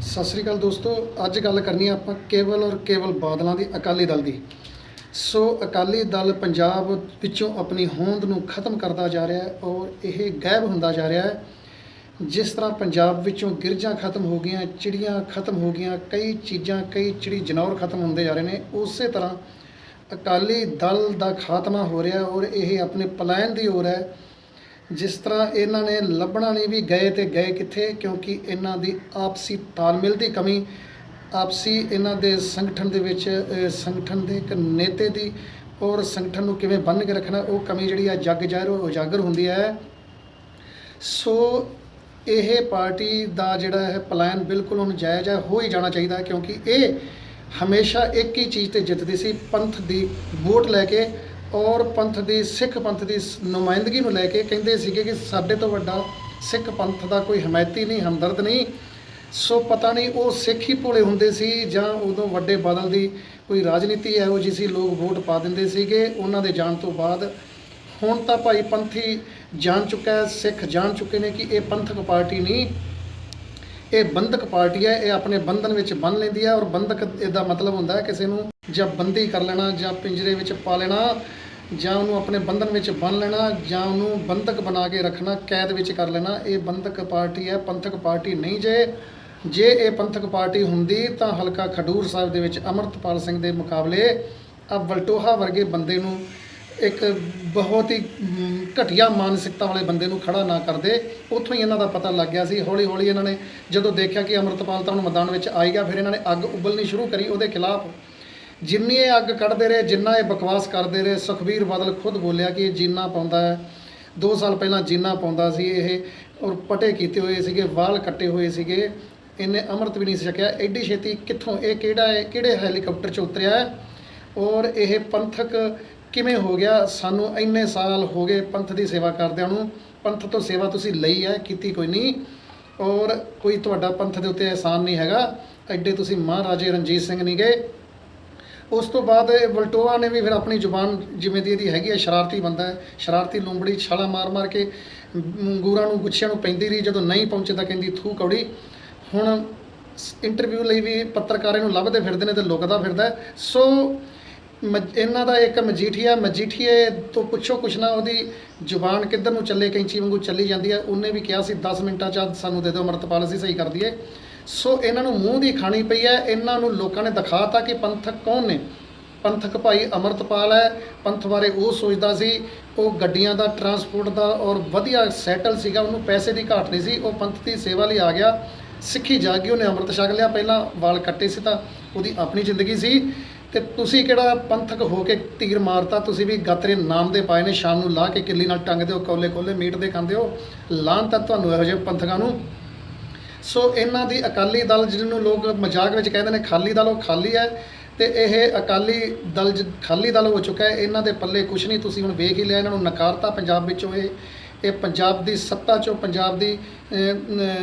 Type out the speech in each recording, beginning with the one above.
ਸਤਿ ਸ੍ਰੀ ਅਕਾਲ ਦੋਸਤੋ, ਅੱਜ ਗੱਲ ਕਰਨੀ ਆ ਆਪਾਂ ਕੇਵਲ ਔਰ ਕੇਵਲ ਬਾਦਲਾਂ ਦੀ, ਅਕਾਲੀ ਦਲ ਦੀ। ਸੋ ਅਕਾਲੀ ਦਲ ਪੰਜਾਬ ਵਿੱਚੋਂ ਆਪਣੀ ਹੋਂਦ ਨੂੰ ਖਤਮ ਕਰਦਾ ਜਾ ਰਿਹਾ ਹੈ ਔਰ ਇਹ ਗਾਇਬ ਹੁੰਦਾ ਜਾ ਰਿਹਾ ਹੈ। ਜਿਸ ਤਰ੍ਹਾਂ ਪੰਜਾਬ ਵਿੱਚੋਂ ਗਿਰਜਾਂ ਖਤਮ ਹੋ ਗਈਆਂ, ਚਿੜੀਆਂ ਖਤਮ ਹੋ ਗਈਆਂ, ਕਈ ਚੀਜ਼ਾਂ, ਕਈ ਚਿੜੀ ਜਨੌਰ ਖਤਮ ਹੁੰਦੇ ਜਾ ਰਹੇ ਨੇ, ਉਸੇ ਤਰ੍ਹਾਂ ਅਕਾਲੀ ਦਲ ਦਾ ਖਾਤਮਾ ਹੋ ਰਿਹਾ ਔਰ ਇਹ ਆਪਣੇ ਪਲਾਇਨ ਦੀ oर ਹੈ। ਜਿਸ ਤਰ੍ਹਾਂ ਇਹਨਾਂ ਨੇ ਲੱਭਣਾ ਨਹੀਂ ਵੀ ਗਏ ਤੇ ਗਏ ਕਿੱਥੇ, ਕਿਉਂਕਿ ਇਹਨਾਂ ਦੀ ਆਪਸੀ ਤਾਲਮੇਲ ਦੀ ਕਮੀ, ਆਪਸੀ ਇਹਨਾਂ ਦੇ ਸੰਗਠਨ ਦੇ ਵਿੱਚ ਸੰਗਠਨ ਦੇ ਇੱਕ ਨੇਤੇ ਦੀ ਔਰ ਸੰਗਠਨ ਨੂੰ ਕਿਵੇਂ ਬੰਨ੍ਹ ਕੇ ਰੱਖਣਾ, ਉਹ ਕਮੀ ਜਿਹੜੀ ਆ ਜੱਗ ਜ਼ਾਹਿਰ, ਉਹ ਉਜਾਗਰ ਹੁੰਦੀ ਹੈ। ਸੋ ਇਹ ਪਾਰਟੀ ਦਾ ਜਿਹੜਾ ਹੈ ਪਲਾਨ ਬਿਲਕੁਲ ਹੁਣ ਜਾਇਜ਼ ਹੈ ਹੋ ਹੀ ਜਾਣਾ ਚਾਹੀਦਾ, ਕਿਉਂਕਿ ਇਹ ਹਮੇਸ਼ਾ ਇੱਕ ਹੀ ਚੀਜ਼ ਤੇ ਜਿੱਤਦੀ ਸੀ, ਪੰਥ ਦੀ ਵੋਟ ਲੈ ਕੇ ਔਰ ਪੰਥ ਦੀ, ਸਿੱਖ ਪੰਥ ਦੀ ਨੁਮਾਇੰਦਗੀ ਨੂੰ ਲੈ ਕੇ ਕਹਿੰਦੇ ਸੀਗੇ ਕਿ ਸਾਡੇ ਤੋਂ ਵੱਡਾ ਸਿੱਖ ਪੰਥ ਦਾ ਕੋਈ ਹਮਾਇਤੀ ਨਹੀਂ, ਹਮਦਰਦ ਨਹੀਂ। ਸੋ ਪਤਾ ਨਹੀਂ ਉਹ ਸਿੱਖ ਹੀ ਭੋਲੇ ਹੁੰਦੇ ਸੀ ਜਾਂ ਉਦੋਂ ਵੱਡੇ ਬਦਲ ਦੀ ਕੋਈ ਰਾਜਨੀਤੀ ਹੈ ਉਹ ਸੀ, ਲੋਕ ਵੋਟ ਪਾ ਦਿੰਦੇ ਸੀਗੇ, ਉਹਨਾਂ ਦੇ ਜਾਣ ਤੋਂ ਬਾਅਦ। ਹੁਣ ਤਾਂ ਭਾਈ ਪੰਥੀ ਜਾਣ ਚੁੱਕਾ ਹੈ, ਸਿੱਖ ਜਾਣ ਚੁੱਕੇ ਨੇ ਕਿ ਇਹ ਪੰਥਕ ਪਾਰਟੀ ਨਹੀਂ, ਇਹ ਬੰਧਕ ਪਾਰਟੀ ਹੈ, ਇਹ ਆਪਣੇ ਬੰਧਨ ਵਿੱਚ ਬੰਨ ਲੈਂਦੀ ਹੈ ਔਰ ਬੰਧਕ ਇਹਦਾ ਮਤਲਬ ਹੁੰਦਾ ਹੈ ਕਿਸੇ ਨੂੰ ਜਾਂ ਬੰਦੀ ਕਰ ਲੈਣਾ ਜਾਂ ਪਿੰਜਰੇ ਵਿੱਚ ਪਾ ਲੈਣਾ। ਜਾਂ ਉਹਨੂੰ ਆਪਣੇ ਬੰਧਨ ਵਿੱਚ ਬੰਨ ਲੈਣਾ, ਜਾਂ ਉਹਨੂੰ ਬੰਧਕ ਬਣਾ ਕੇ ਰੱਖਣਾ, ਕੈਦ ਵਿੱਚ ਕਰ ਲੈਣਾ, ਇਹ ਬੰਧਕ ਪਾਰਟੀ ਹੈ, ਪੰਥਕ ਪਾਰਟੀ ਨਹੀਂ ਜੇ। ਜੇ ਇਹ ਪੰਥਕ ਪਾਰਟੀ ਹੁੰਦੀ ਤਾਂ ਹਲਕਾ ਖਡੂਰ ਸਾਹਿਬ ਦੇ ਵਿੱਚ ਅਮਰਤਪਾਲ ਸਿੰਘ ਦੇ ਮੁਕਾਬਲੇ ਆ ਵਲਟੋਹਾ ਵਰਗੇ ਬੰਦੇ ਨੂੰ ਇੱਕ ਬਹੁਤ ਹੀ ਘਟੀਆ ਮਾਨਸਿਕਤਾ ਵਾਲੇ ਬੰਦੇ ਨੂੰ ਖੜਾ ਨਾ ਕਰਦੇ। ਉੱਥੋਂ ਹੀ ਇਹਨਾਂ ਦਾ ਪਤਾ ਲੱਗ ਗਿਆ ਸੀ ਹੌਲੀ ਹੌਲੀ ਇਹਨਾਂ ਨੇ ਜਦੋਂ ਦੇਖਿਆ ਕਿ ਅਮਰਤਪਾਲ ਤਾਂ ਹੁਣ ਮੈਦਾਨ ਵਿੱਚ ਆਏਗਾ ਫਿਰ ਇਹਨਾਂ ਨੇ ਅੱਗ ਉਬਲਣੀ ਸ਼ੁਰੂ ਕਰੀ ਉਹਦੇ ਖਿਲਾਫ। ਜਿੰਨੀ ਇਹ ਅੱਗ ਕੱਢਦੇ ਰਹੇ, ਜਿੰਨਾ ਇਹ ਬਕਵਾਸ ਕਰਦੇ ਰਹੇ, ਸੁਖਬੀਰ ਬਾਦਲ ਖੁਦ ਬੋਲਿਆ ਕਿ ਇਹ ਜੀਨਾ ਪਾਉਂਦਾ ਹੈ। 2 ਸਾਲ ਪਹਿਲਾਂ ਜੀਨਾ ਪਾਉਂਦਾ ਸੀ ਇਹ, ਔਰ ਪਟੇ ਕੀਤੇ ਹੋਏ ਸੀਗੇ, ਵਾਲ ਕੱਟੇ ਹੋਏ ਸੀਗੇ। ਇਹਨੇ ਅੰਮ੍ਰਿਤ ਵੀ ਨਹੀਂ ਸੀ ਐਡੀ ਛੇਤੀ ਕਿੱਥੋਂ, ਇਹ ਕਿਹੜਾ ਹੈ, ਕਿਹੜੇ ਹੈਲੀਕਾਪਟਰ 'ਚ ਉਤਰਿਆ ਹੈ? ਔਰ ਇਹ ਪੰਥਕ ਕਿਵੇਂ ਹੋ ਗਿਆ? ਸਾਨੂੰ ਇੰਨੇ ਸਾਲ ਹੋ ਗਏ ਪੰਥ ਦੀ ਸੇਵਾ ਕਰਦਿਆਂ ਨੂੰ। ਪੰਥ ਤੋਂ ਸੇਵਾ ਤੁਸੀਂ ਲਈ ਹੈ, ਕੀਤੀ ਕੋਈ ਨਹੀਂ। ਔਰ ਕੋਈ ਤੁਹਾਡਾ ਪੰਥ ਦੇ ਉੱਤੇ ਅਹਿਸਾਨ ਨਹੀਂ ਹੈਗਾ। ਐਡੇ ਤੁਸੀਂ ਮਹਾਰਾਜੇ ਰਣਜੀਤ ਸਿੰਘ ਨਹੀਂ ਗਏ। ਉਸ ਤੋਂ ਬਾਅਦ ਇਹ ਵਲਟੋਆ ਨੇ ਵੀ ਫਿਰ ਆਪਣੀ ਜ਼ੁਬਾਨ ਜਿਵੇਂ ਦੀ ਇਹਦੀ ਹੈਗੀ ਹੈ, ਸ਼ਰਾਰਤੀ ਬੰਦਾ ਹੈ, ਸ਼ਰਾਰਤੀ ਲੂੰਬੜੀ, ਛਾਲਾ ਮਾਰ ਮਾਰ ਕੇ ਅੰਗੂਰਾਂ ਨੂੰ, ਗੁੱਛਿਆਂ ਨੂੰ ਪੈਂਦੀ ਰਹੀ, ਜਦੋਂ ਨਹੀਂ ਪਹੁੰਚੇ ਤਾਂ ਕਹਿੰਦੀ ਥੂ ਕੌੜੀ। ਹੁਣ ਇੰਟਰਵਿਊ ਲਈ ਵੀ ਪੱਤਰਕਾਰ ਇਹਨੂੰ ਲੱਭਦੇ ਫਿਰਦੇ ਨੇ ਤੇ ਲੁਕਦਾ ਫਿਰਦਾ ਸੋ ਮਜ- ਇਹਨਾਂ ਦਾ ਇੱਕ ਮਜੀਠੀਆ, ਮਜੀਠੀਏ ਤੋਂ ਪੁੱਛੋ ਕੁਛ ਨਾ, ਉਹਦੀ ਜ਼ੁਬਾਨ ਕਿੱਧਰ ਨੂੰ ਚੱਲੇ, ਕੈਂਚੀ ਵਾਂਗੂ ਚੱਲੀ ਜਾਂਦੀ ਹੈ। ਉਹਨੇ ਵੀ ਕਿਹਾ ਸੀ 10 ਮਿੰਟਾਂ ਚ ਸਾਨੂੰ ਦੇ ਦਿਓ, ਅਮਰਤਪਾਲ ਅਸੀਂ ਸਹੀ ਕਰ ਦਈਏ। ਸੋ ਇਹਨਾਂ ਨੂੰ ਮੂੰਹ ਦੀ ਖਾਣੀ ਪਈ ਹੈ। ਇਹਨਾਂ ਨੂੰ ਲੋਕਾਂ ਨੇ ਦਿਖਾਤਾ ਕਿ ਪੰਥਕ ਕੌਣ ਨੇ। ਪੰਥਕ ਭਾਈ ਅਮਰਤਪਾਲ ਹੈ। ਪੰਥ ਬਾਰੇ ਉਹ ਸੋਚਦਾ ਸੀ, ਉਹ ਗੱਡੀਆਂ ਦਾ, ਟਰਾਂਸਪੋਰਟ ਦਾ ਔਰ ਵਧੀਆ ਸੈਟਲ ਸੀਗਾ। ਉਹਨੂੰ ਪੈਸੇ ਦੀ ਘਾਟ ਨਹੀਂ ਸੀ। ਉਹ ਪੰਥ ਦੀ ਸੇਵਾ ਲਈ ਆ ਗਿਆ। ਸਿੱਖੀ ਜਾਗੀ ਉਹਨੇ ਅੰਮ੍ਰਿਤ ਛਕ ਲਿਆ। ਪਹਿਲਾਂ ਵਾਲ ਕੱਟੇ ਸੀ ਤਾਂ ਉਹਦੀ ਆਪਣੀ ਜ਼ਿੰਦਗੀ ਸੀ। ਤੇ ਤੁਸੀਂ ਕਿਹੜਾ ਪੰਥਕ ਹੋ ਕੇ ਤੀਰ ਮਾਰਤਾ? ਤੁਸੀਂ ਵੀ ਗਾਤਰੇ ਨਾਮ ਦੇ ਪਾਏ ਨੇ। ਸ਼ਾਮ ਨੂੰ ਲਾ ਕੇ ਕਿੱਲੀ ਨਾਲ ਟੰਗਦੇ ਹੋ ਕੋਲੇ ਕੋਲੇ ਮੀਟ ਦੇ ਖਾਂਦੇ ਹੋ। ਲਾਹਨ ਤਾਂ ਤੁਹਾਨੂੰ ਇਹੋ ਜਿਹੇ ਪੰਥਕਾਂ ਨੂੰ। ਸੋ ਇਹਨਾਂ ਦੀ ਅਕਾਲੀ ਦਲ ਜਿਹਨੂੰ ਲੋਕ ਮਜ਼ਾਕ ਵਿੱਚ ਕਹਿੰਦੇ ਨੇ ਖਾਲੀ ਦਲ, ਉਹ ਖਾਲੀ ਹੈ ਤੇ ਇਹ ਅਕਾਲੀ ਦਲ ਜ- ਖਾਲੀ ਦਲ ਹੋ ਚੁੱਕਾ ਹੈ, ਇਹਨਾਂ ਦੇ ਪੱਲੇ ਕੁਝ ਨਹੀਂ, ਤੁਸੀਂ ਹੁਣ ਵੇਖ ਹੀ ਲਿਆ, ਇਹਨਾਂ ਨੂੰ ਨਕਾਰਤਾ ਪੰਜਾਬ ਵਿੱਚੋਂ ਇਹ ਇਹ ਪੰਜਾਬ ਦੀ ਸੱਤਾ ਚੋਂ, ਪੰਜਾਬ ਦੀ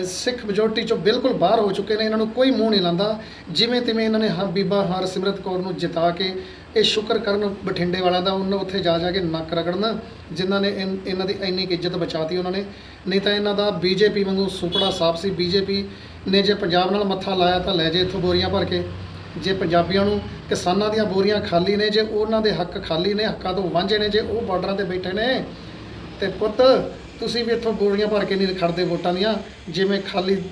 ਸਿੱਖ ਮੈਜੋਰਟੀ ਚੋਂ ਬਿਲਕੁਲ ਬਾਹਰ ਹੋ ਚੁੱਕੇ ਨੇ, ਇਹਨਾਂ ਨੂੰ ਕੋਈ ਮੂੰਹ ਨਹੀਂ ਲਾਂਦਾ ਜਿਵੇਂ ਤਿਵੇਂ ਇਹਨਾਂ ਨੇ ਹਾਂ, ਬੀਬਾ ਹਰਸਿਮਰਤ ਕੌਰ ਨੂੰ ਜਿਤਾ ਕੇ ਇਹ ਸ਼ੁਕਰ ਕਰਨ ਬਠਿੰਡੇ ਵਾਲਿਆਂ ਦਾ ਉਹਨਾਂ ਉੱਥੇ ਜਾ ਜਾ ਕੇ ਨੱਕ ਰਗੜਨ, ਜਿਨ੍ਹਾਂ ਨੇ ਇਨ- ਇਹਨਾਂ ਦੀ ਇੰਨੀ ਕੁ ਇੱਜ਼ਤ ਬਚਾਤੀ ਉਹਨਾਂ ਨੇ। ਨਹੀਂ ਤਾਂ ਇਹਨਾਂ ਦਾ ਬੀਜੇਪੀ ਵਾਂਗੂ ਸੁਪੜਾ ਸਾਫ਼ ਸੀ। ਬੀਜੇਪੀ ਨੇ ਜੇ ਪੰਜਾਬ ਨਾਲ ਮੱਥਾ ਲਾਇਆ ਤਾਂ ਲੈ ਜੇ ਇੱਥੋਂ ਬੋਰੀਆਂ ਭਰ ਕੇ। ਜੇ ਪੰਜਾਬੀਆਂ ਨੂੰ ਕਿਸਾਨਾਂ ਦੀਆਂ ਬੋਰੀਆਂ ਖਾਲੀ ਨੇ, ਜੇ ਉਹਨਾਂ ਦੇ ਹੱਕ ਖਾਲੀ ਨੇ, ਹੱਕਾਂ ਤੋਂ ਵਾਂਝੇ ਨੇ, ਜੇ ਉਹ ਬਾਰਡਰਾਂ ਤੇ ਬੈਠੇ ਨੇ, ਤੇ ਪੁੱਤ ਤੁਸੀਂ ਵੀ ਇੱਥੋਂ ਬੋਰੀਆਂ ਭਰ ਕੇ ਨਹੀਂ ਖੜਦੇ ਵੋਟਾਂ ਦੀਆਂ। ਜਿਵੇਂ ਖਾਲੀ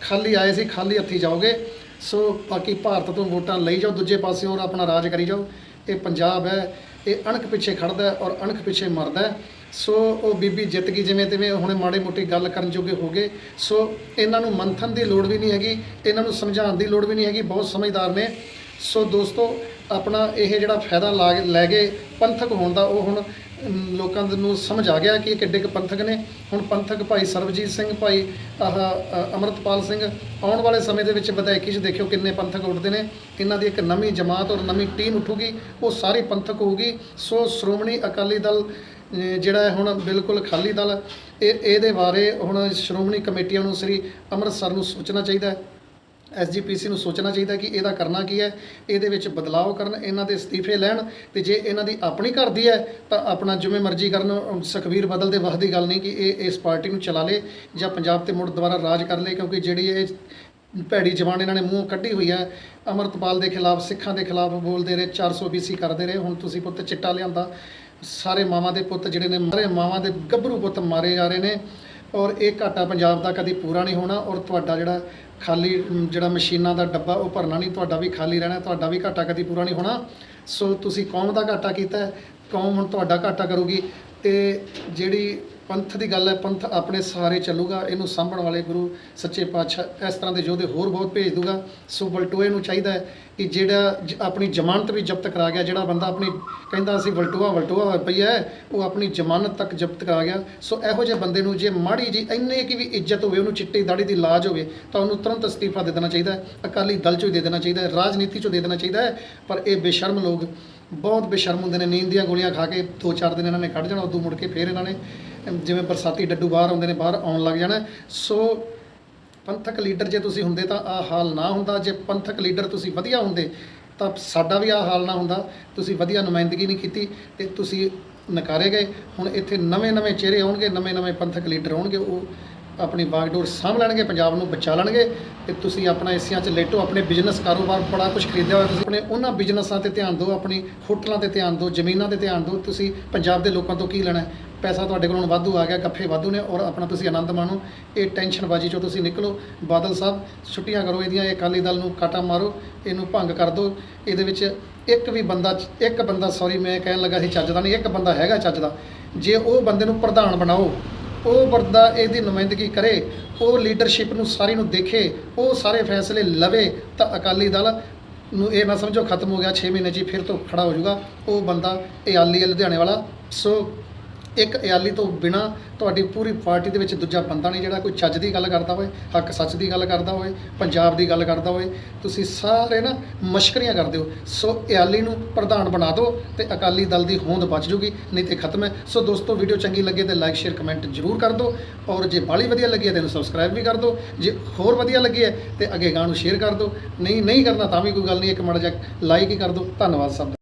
ਖਾਲੀ ਆਏ ਸੀ, ਖਾਲੀ ਹੱਥੀ ਜਾਓਗੇ, ਸੋ ਬਾਕੀ ਭਾਰਤ ਤੋਂ ਵੋਟਾਂ ਲਈ ਜਾਓ, ਦੂਜੇ ਪਾਸੇ ਹੋਰ ਆਪਣਾ ਰਾਜ ਕਰੀ ਜਾਓ। ਇਹ ਪੰਜਾਬ ਹੈ, ਇਹ ਅਣਖ ਪਿੱਛੇ ਖੜਦਾ ਔਰ ਅਣਖ ਪਿੱਛੇ ਮਰਦਾ ਸੋ ਉਹ ਬੀਬੀ ਜਿੱਤ ਗਈ ਜਿਵੇਂ ਤਿਵੇਂ ਹੁਣੇ ਮਾੜੇ ਮੋਟੀ ਗੱਲ ਕਰਨ ਜੋਗੇ ਹੋ ਗਏ। ਸੋ ਇਹਨਾਂ ਨੂੰ ਮੰਥਨ ਦੀ ਲੋੜ ਵੀ ਨਹੀਂ ਹੈਗੀ, ਇਹਨਾਂ ਨੂੰ ਸਮਝਾਉਣ ਦੀ ਲੋੜ ਵੀ ਨਹੀਂ ਹੈਗੀ, ਬਹੁਤ ਸਮਝਦਾਰ ਨੇ। ਸੋ ਦੋਸਤੋ ਆਪਣਾ ਇਹ ਜਿਹੜਾ ਫਾਇਦਾ ਲਾ ਲੈ ਗਏ ਪੰਥਕ ਹੋਣ ਦਾ ਉਹ ਹੁਣ ਲੋਕਾਂ ਨੂੰ ਸਮਝ ਆ ਗਿਆ ਕਿ ਇਹ ਕਿੱਡੇ ਕੁ ਪੰਥਕ ਨੇ। ਹੁਣ ਪੰਥਕ ਭਾਈ ਸਰਬਜੀਤ ਸਿੰਘ ਭਾਈ ਆਹ ਅ, ਅਮਰਤਪਾਲ ਸਿੰਘ ਆਉਣ ਵਾਲੇ ਸਮੇਂ ਦੇ ਵਿੱਚ ਵਿਧਾਇਕੀ 'ਚ ਦੇਖਿਓ ਕਿੰਨੇ ਪੰਥਕ ਉੱਠਦੇ ਨੇ। ਇਹਨਾਂ ਦੀ ਇੱਕ ਨਵੀਂ ਜਮਾਤ ਔਰ ਨਵੀਂ ਟੀਮ ਉੱਠੂਗੀ। ਉਹ ਸਾਰੀ ਪੰਥਕ ਹੋਊਗੀ। ਸੋ ਸ਼੍ਰੋਮਣੀ ਅਕਾਲੀ ਦਲ ਜਿਹੜਾ ਹੁਣ ਬਿਲਕੁਲ ਖਾਲੀ ਦਲ ਇਹ ਇਹਦੇ ਬਾਰੇ ਹੁਣ ਸ਼੍ਰੋਮਣੀ ਕਮੇਟੀਆਂ ਨੂੰ ਸ੍ਰੀ ਅੰਮ੍ਰਿਤਸਰ ਨੂੰ ਸੋਚਣਾ ਚਾਹੀਦਾ ਹੈ। ਐਸਜੀਪੀਸੀ ਨੂੰ ਸੋਚਣਾ ਚਾਹੀਦਾ ਕਿ ਇਹਦਾ ਕਰਨਾ ਕੀ ਹੈ, ਇਹਦੇ ਵਿੱਚ ਬਦਲਾਅ ਕਰਨ, ਇਹਨਾਂ ਦੇ ਅਸਤੀਫੇ ਲੈਣ ਤੇ ਜੇ ਇਹਨਾਂ ਦੀ ਆਪਣੀ ਘਰ ਦੀ ਹੈ, ਤਾਂ ਆਪਣਾ ਜਿਵੇਂ ਮਰਜ਼ੀ ਕਰਨ ਅਮ ਸੁਖਬੀਰ ਬਦਲ ਦੇ ਵਸ ਦੀ ਗੱਲ ਨਹੀਂ ਕਿ ਇਹ ਇਸ ਪਾਰਟੀ ਨੂੰ ਚਲਾ ਲੇ ਜਾਂ ਪੰਜਾਬ ਤੇ ਮੁੜ ਦੁਬਾਰਾ ਰਾਜ ਕਰ ਲੇ, ਕਿਉਂਕਿ ਜਿਹੜੀ ਇਹ ਭੈੜੀ ਜਵਾਨ ਇਹਨਾਂ ਨੇ ਮੂੰਹ ਕੱਢੀ ਹੋਈ ਹੈ, ਅਮਰਤਪਾਲ ਦੇ ਖਿਲਾਫ, ਸਿੱਖਾਂ ਦੇ ਖਿਲਾਫ ਬੋਲਦੇ ਰਹੇ 400 BC ਕਰਦੇ ਰਹੇ, ਹੁਣ ਤੁਸੀਂ ਪੁੱਤ ਚਿੱਟਾ ਲਿਆਂਦਾ। ਸਾਰੇ ਮਾਵਾਂ ਦੇ ਪੁੱਤ ਜਿਹੜੇ ਨੇ, ਸਾਰੇ ਮਾਵਾਂ ਦੇ ਗੱਭਰੂ ਪੁੱਤ ਮਾਰੇ ਜਾ ਰਹੇ ਨੇ, ਔਰ ਇਹ ਘਾਟਾ ਪੰਜਾਬ ਦਾ ਕਦੀ ਪੂਰਾ ਨਹੀਂ ਹੋਣਾ, ਔਰ ਤੁਹਾਡਾ ਜਿਹੜਾ ਖਾਲੀ ਜਿਹੜਾ ਮਸ਼ੀਨਾਂ ਦਾ ਡੱਬਾ ਉਹ ਭਰਨਾ ਨਹੀਂ, ਤੁਹਾਡਾ ਵੀ ਖਾਲੀ ਰਹਿਣਾ, ਤੁਹਾਡਾ ਵੀ ਘਾਟਾ ਕਦੀ ਪੂਰਾ ਨਹੀਂ ਹੋਣਾ। ਸੋ ਤੁਸੀਂ ਕੌਮ ਦਾ ਘਾਟਾ ਕੀਤਾ, ਕੌਮ ਹੁਣ ਤੁਹਾਡਾ ਘਾਟਾ ਕਰੂਗੀ। ਤੇ ਜਿਹੜੀ ਪੰਥ ਦੀ ਗੱਲ ਹੈ, ਪੰਥ ਆਪਣੇ ਸਹਾਰੇ ਚੱਲੂਗਾ, ਇਹਨੂੰ ਸਾਂਭਣ ਵਾਲੇ ਗੁਰੂ ਸੱਚੇ ਪਾਤਸ਼ਾਹ ਇਸ ਤਰ੍ਹਾਂ ਦੇ ਯੋਧੇ ਹੋਰ ਬਹੁਤ ਭੇਜ ਦੂਗਾ ਸੋ ਬਲਟੋਏ ਨੂੰ ਚਾਹੀਦਾ ਹੈ ਕਿ ਜਿਹੜਾ ਜ- ਆਪਣੀ ਜ਼ਮਾਨਤ ਵੀ ਜ਼ਬਤ ਕਰਾ ਗਿਆ, ਜਿਹੜਾ ਬੰਦਾ ਆਪਣੀ, ਕਹਿੰਦਾ ਅਸੀਂ ਸੀ ਵਲਟੋਆ ਵਲਟੋਆ ਪਈ ਹੈ, ਉਹ ਆਪਣੀ ਜ਼ਮਾਨਤ ਤੱਕ ਜ਼ਬਤ ਕਰਾ ਗਿਆ। ਸੋ ਇਹੋ ਜਿਹੇ ਬੰਦੇ ਨੂੰ ਜੇ ਮਾੜੀ ਜੀ ਇੰਨੇ ਕੀ ਵੀ ਇੱਜ਼ਤ ਹੋਵੇ, ਉਹਨੂੰ ਚਿੱਟੀ ਦਾੜੀ ਦੀ ਲਾਜ ਹੋਵੇ, ਤਾਂ ਉਹਨੂੰ ਤੁਰੰਤ ਅਸਤੀਫਾ ਦੇ ਦੇਣਾ ਚਾਹੀਦਾ ਹੈ। ਅਕਾਲੀ ਦਲ ਚੋਂ ਹੀ ਦੇ ਦੇਣਾ ਚਾਹੀਦਾ ਹੈ, ਰਾਜਨੀਤੀ ਚੋਂ ਦੇ ਦੇਣਾ ਚਾਹੀਦਾ ਹੈ। ਪਰ ਇਹ ਬੇਸ਼ਰਮ ਲੋਕ ਬਹੁਤ ਬੇਸ਼ਰਮ ਹੁੰਦੇ ਨੇ, ਨੀਂਦ ਦੀਆਂ ਗੋਲੀਆਂ ਖਾ ਕੇ ਦੋ ਚਾਰ ਦਿਨ ਇਹਨਾਂ ਨੇ ਕੱਢ ਜਾਣਾ, ਉਦੋਂ ਮੁੜ ਕੇ ਫੇਰ ਇਹਨਾਂ ਨੇ ਜਿਵੇਂ ਬਰਸਾਤੀ ਡੱਡੂ ਬਾਹਰ ਆਉਂਦੇ ਨੇ, ਬਾਹਰ ਆਉਣ ਲੱਗ ਜਾਣਾ। ਸੋ ਪੰਥਕ ਲੀਡਰ ਜੇ ਤੁਸੀਂ ਹੁੰਦੇ ਤਾਂ ਆਹ ਹਾਲ ਨਾ ਹੁੰਦਾ। ਜੇ ਪੰਥਕ ਲੀਡਰ ਤੁਸੀਂ ਵਧੀਆ ਹੁੰਦੇ ਤਾਂ ਸਾਡਾ ਵੀ ਆਹ ਹਾਲ ਨਾ ਹੁੰਦਾ। ਤੁਸੀਂ ਵਧੀਆ ਨੁਮਾਇੰਦਗੀ ਨਹੀਂ ਕੀਤੀ ਤੇ ਤੁਸੀਂ ਨਕਾਰੇ ਗਏ। ਹੁਣ ਇੱਥੇ ਨਵੇਂ-ਨਵੇਂ ਚਿਹਰੇ ਆਉਣਗੇ ਨਵੇਂ-ਨਵੇਂ ਪੰਥਕ ਲੀਡਰ ਆਉਣਗੇ, ਉਹ ਆਪਣੀ ਬਾਗਡੋਰ ਸਾਂਭ ਲੈਣਗੇ, ਪੰਜਾਬ ਨੂੰ ਬਚਾ ਲੈਣਗੇ ਤੇ ਤੁਸੀਂ ਆਪਣਾ ਏਸੀਆਂ 'ਚ ਲੇਟੋ, ਆਪਣੇ ਬਿਜ਼ਨਸ ਕਾਰੋਬਾਰ ਬੜਾ ਕੁਝ ਖਰੀਦਿਆ ਹੋਇਆ ਤੁਸੀਂ। ਆਪਣੇ ਉਹਨਾਂ ਬਿਜ਼ਨਸਾਂ ਤੇ ਧਿਆਨ ਦਿਓ, ਆਪਣੀ ਹੋਟਲਾਂ ਤੇ ਧਿਆਨ ਦਿਓ, ਜ਼ਮੀਨਾਂ ਤੇ ਧਿਆਨ ਦਿਓ। ਤੁਸੀਂ ਪੰਜਾਬ ਦੇ ਲੋਕਾਂ ਤੋਂ ਕੀ ਲੈਣਾ ਪੈਸਾ ਤੁਹਾਡੇ ਕੋਲੋਂ ਵਾਧੂ ਆ ਗਿਆ ਗੱਫੇ ਵਾਧੂ ਨੇ ਔਰ ਆਪਣਾ ਤੁਸੀਂ ਆਨੰਦ ਮਾਣੋ। ਇਹ ਟੈਨਸ਼ਨਬਾਜ਼ੀ ਚੋਂ ਤੁਸੀਂ ਨਿਕਲੋ। ਬਾਦਲ ਸਾਹਿਬ, ਛੁੱਟੀਆਂ ਕਰੋ ਇਹਦੀਆਂ, ਇਹ ਅਕਾਲੀ ਦਲ ਨੂੰ ਕਾਟਾ ਮਾਰੋ, ਇਹਨੂੰ ਭੰਗ ਕਰ ਦਿਓ। ਇਹਦੇ ਵਿੱਚ ਇੱਕ ਵੀ ਬੰਦਾ, ਇੱਕ ਬੰਦਾ ਸੌਰੀ ਮੈਂ ਕਹਿਣ ਲੱਗਾ ਸੀ ਚੱਜ ਦਾ ਨਹੀਂ, ਇੱਕ ਬੰਦਾ ਹੈਗਾ ਚੱਜ ਦਾ। ਜੇ ਉਹ ਬੰਦੇ ਨੂੰ ਪ੍ਰਧਾਨ ਬਣਾਓ, ਉਹ ਬੰਦਾ ਇਹਦੀ ਨੁਮਾਇੰਦਗੀ ਕਰੇ, ਉਹ ਲੀਡਰਸ਼ਿਪ ਨੂੰ ਸਾਰੀ ਨੂੰ ਦੇਖੇ, ਉਹ ਸਾਰੇ ਫੈਸਲੇ ਲਵੇ, ਤਾਂ ਅਕਾਲੀ ਦਲ ਨੂੰ ਇਹ ਨਾ ਸਮਝੋ ਖਤਮ ਹੋ ਗਿਆ 6 ਮਹੀਨੇ 'ਚ ਹੀ ਫਿਰ ਤੋਂ ਖੜਾ ਹੋ ਜਾਊਗਾ। ਉਹ ਬੰਦਾ ਇਹ ਆਲੀ ਲੁਧਿਆਣੇ ਵਾਲਾ, ਸੋ ਇੱਕ ਇਆਲੀ ਤੋਂ ਬਿਨਾ ਤੁਹਾਡੀ ਪੂਰੀ ਪਾਰਟੀ ਦੇ ਵਿੱਚ ਦੂਜਾ ਬੰਦਾ ਨਹੀਂ ਜਿਹੜਾ ਕੋਈ ਚੱਜ ਦੀ ਗੱਲ ਕਰਦਾ ਹੋਵੇ, ਹੱਕ ਸੱਚ ਦੀ ਗੱਲ ਕਰਦਾ ਹੋਵੇ, ਪੰਜਾਬ ਦੀ ਗੱਲ ਕਰਦਾ ਹੋਵੇ, ਤੁਸੀਂ ਸਾਰੇ ਨਾ ਮਸ਼ਕਰੀਆਂ ਕਰਦੇ ਹੋ। ਸੋ ਇਆਲੀ ਨੂੰ ਪ੍ਰਧਾਨ ਬਣਾ ਦਿਓ ਤੇ ਅਕਾਲੀ ਦਲ ਦੀ ਹੋਂਦ ਬਚ ਜੂਗੀ, ਨਹੀਂ ਤੇ ਖਤਮ ਹੈ। ਸੋ ਦੋਸਤੋ, ਵੀਡੀਓ ਚੰਗੀ ਲੱਗੇ ਤੇ ਲਾਈਕ ਸ਼ੇਅਰ ਕਮੈਂਟ ਜ਼ਰੂਰ ਕਰ ਦਿਓ। ਔਰ ਜੇ ਬਾਲੀ ਵਧੀਆ ਲੱਗੀ ਹੈ, ਤੇ ਇਹਨੂੰ ਸਬਸਕ੍ਰਾਈਬ ਵੀ ਕਰ ਦਿਓ। ਜੇ ਹੋਰ ਵਧੀਆ ਲੱਗੀ ਹੈ, ਤੇ ਅੱਗੇ ਗਾਂ ਨੂੰ ਸ਼ੇਅਰ ਕਰ ਦਿਓ। ਨਹੀਂ ਨਹੀਂ ਕਰਨਾ ਤਾਂ ਵੀ ਕੋਈ ਗੱਲ ਨਹੀਂ, ਇੱਕ ਮਾੜਾ ਜਿਹਾ ਲਾਈਕ ਹੀ ਕਰ ਦਿਓ। ਧੰਨਵਾਦ ਸਭ